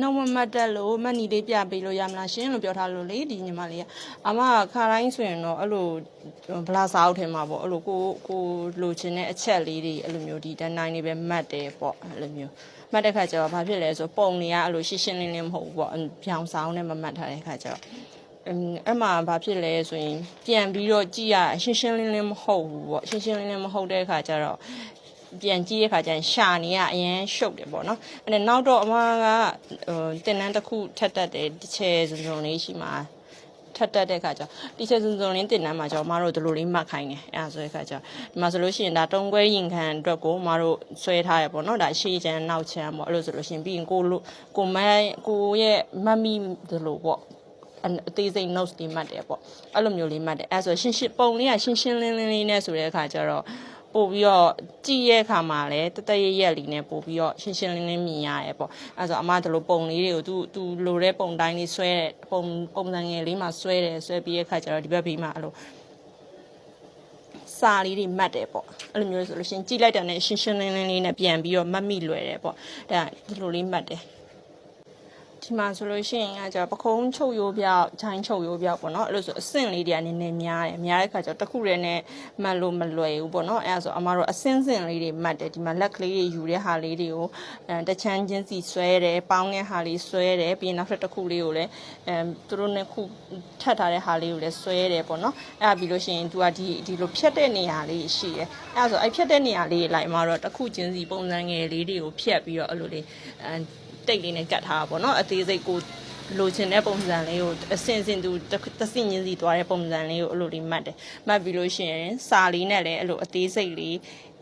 နှုတ်မမတ်တက်လို့မတ်နီလေးပြပေးလို့ရမလားရှင်လို့ပြောထားလို့လေဒီညီမလေးကအမကခါတိုင်းဆိုရင်တော့အဲ့လိုဗလာစာအုပ်ထဲမှာပေါ့အဲ့လိုကိုကိုလိုချင်တဲ့အချက်လေးတွေအဲ့လိုမျိုးဒီတန်းတိုင်းလေးပဲမတ်တယ်ပေါ့အဲ့လိုမျိုးမတ်တဲ့ခါကျတော့ဘာဖြစ်လဲဆိုပုံတွေကအဲ့လိုရှင်းရှင်းလင်းလင်းမဟုတ်ဘူးပေါ့ပြောင်ဆောင်နဲ့မမတ်ထားတဲ့ခါကျတော့အင်းအဲ့မှာဘာဖြစ်လဲဆိုရင်ပြန်ပြီးတော့ကြည့်ရရှင်းရှင်းလင်းလင်းမဟုတ်ဘူးပေါ့ရှင်းရှင်းလင်းလင်းမဟုတ်တဲ့အခါကျတော့ ပြန်ကြည့်တဲ့အခါကျရင်ရှာနေရအရင်ရှုပ်တယ်ပေါ့နော်အဲ့ဒါနောက်တော့အမကဟိုတင်နန်းတစ်ခုထက်တက်တယ်တစ်ချဲစုံစုံလေးရှိမှာထက်တက်တဲ့ခါကျတော့ဒီချဲစုံစုံလေးတင်နန်းမှာကျတော့အမတို့ဒီလိုလေးမှတ်ခိုင်းတယ်အဲ့ဒါဆိုတဲ့ခါကျတော့ဒီမှာဆိုလို့ရှိရင်ဒါတုံးခွဲရင်ခံအတွက်ကိုအမတို့ဆွဲထားရပေါ့နော်ဒါရှေ့ချမ်းနောက်ချမ်းပေါ့အဲ့လိုဆိုလို့ရှိရင်ပြီးရင်ကိုလိုကိုမန်းကိုရဲ့မတ်မိဒီလိုပေါ့အအသေးစိတ် notes တွေမှတ်တယ်ပေါ့အဲ့လိုမျိုးလေးမှတ်တယ်အဲ့ဆိုရှင်းရှင်းပုံလေးကရှင်းရှင်းလင်းလင်းလေးနဲ့ဆိုတဲ့အခါကျတော့ ပို့ပြီးတော့ကြည့်ရဲ့အခါမှာလည်းတသက်ရရက်လေးနဲ့ပို့ပြီးတော့ရှင်းရှင်းလင်းလင်းမြင်ရတယ်ပေါ့အဲ့ဆိုအမတို့လိုပုံလေးတွေကိုသူသူလိုတဲ့ပုံတိုင်းလေးဆွဲတဲ့ပုံပုံစံငယ်လေးမှာဆွဲတယ်ဆွဲပြီးရဲ့အခါကျတော့ဒီဘက်ဘေးမှာအဲ့လိုစာလေးတွေမှတ်တယ်ပေါ့အဲ့လိုမျိုးဆိုလို့ရှရင်ကြည့်လိုက်တာနဲ့ရှင်းရှင်းလင်းလင်းလေးနဲ့ပြန်ပြီးတော့မှတ်မိလွယ်တယ်ပေါ့ဒါဒီလိုလေးမှတ်တယ် ဒီမှာဆိုလို့ရှိရင်ကကျတော့ပခုံးချုပ်ရိုးပြောက်ဂျိုင်းချုပ်ရိုးပြောက်ပေါ့နော်အဲ့လိုဆိုအဆင့်လေးတွေကနည်းနည်းများတယ်များတဲ့ခါကျတော့တစ်ခုတည်းနဲ့မှတ်လို့မလွယ်ဘူးပေါ့နော်အဲ့ဒါဆိုအမတို့အဆင့်ဆင့်လေးတွေမှတ်တယ်ဒီမှာလက်ကလေးတွေယူတဲ့ဟာလေးတွေကိုအဲတချမ်းချင်းစီဆွဲတယ်ပေါင်းတဲ့ဟာလေးဆွဲတယ်ပြီးရင်နောက်ထပ်တစ်ခုလေးကိုလည်းအဲသူတို့နဲ့ခုထပ်ထားတဲ့ဟာလေးကိုလည်းဆွဲတယ်ပေါ့နော်အဲ့ဒါပြီးလို့ရှိရင် तू ကဒီဒီလိုဖြတ်တဲ့နေရာလေးရှိတယ်အဲ့ဒါဆိုအဲ့ဖြတ်တဲ့နေရာလေးတွေလိုက်မှာတော့တစ်ခုချင်းစီပုံစံငယ်လေးတွေကိုဖြတ်ပြီးတော့အဲ့လိုလေးအဲ တိတ်လေးနဲ့ကတ်ထားတာပေါ့နော်အသေးစိတ်ကိုလိုချင်တဲ့ပုံစံလေးကိုအစင်စင်သူတဆင်ချင်းစီသွားတဲ့ပုံစံလေးကိုအဲ့လိုလေးမှတ်တယ်မှတ်ပြီးလို့ရှိရင်စာလေးနဲ့လည်းအဲ့လိုအသေးစိတ်လေး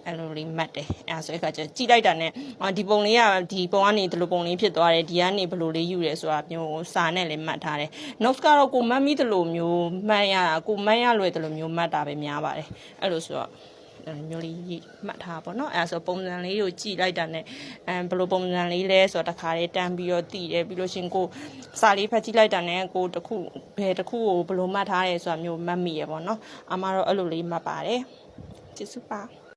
အဲ့လိုလေးမှတ်တယ်အဲဆိုတဲ့အခါကျကြည့်လိုက်တာနဲ့အော်ဒီပုံလေးကဒီပုံကနေဒီလိုပုံလေးဖြစ်သွားတယ်ဒီကနေဘယ်လိုလေးယူရဲဆိုတာမျိုးကိုစာနဲ့လည်းမှတ်ထားတယ် notes ကတော့ကိုမှတ်မိသလိုမျိုးမှတ်ရတာကိုမှတ်ရလွယ်သလိုမျိုးမှတ်တာပဲများပါတယ်အဲ့လိုဆိုတော့အဲ့လို မျိုးလေးရေးမှတ်ထားပါတော့အဲ့ဒါဆိုပုံစံလေးကိုကြည့်လိုက်တာနဲ့အဲဘယ်လိုပုံစံလေးလဲဆိုတော့တစ်ခါလေးတန်းပြီးတော့တည်တယ်ပြီးလို့ရှရင်ကိုစာလေးဖတ်ကြည့်လိုက်တာနဲ့ကိုတစ်ခုဘယ်တစ်ခုကိုဘယ်လိုမှတ်ထားရဲဆိုတာမျိုးမှတ်မိရပေါ့နော်အမတော့အဲ့လိုလေးမှတ်ပါတယ်ကျေးဇူးပါ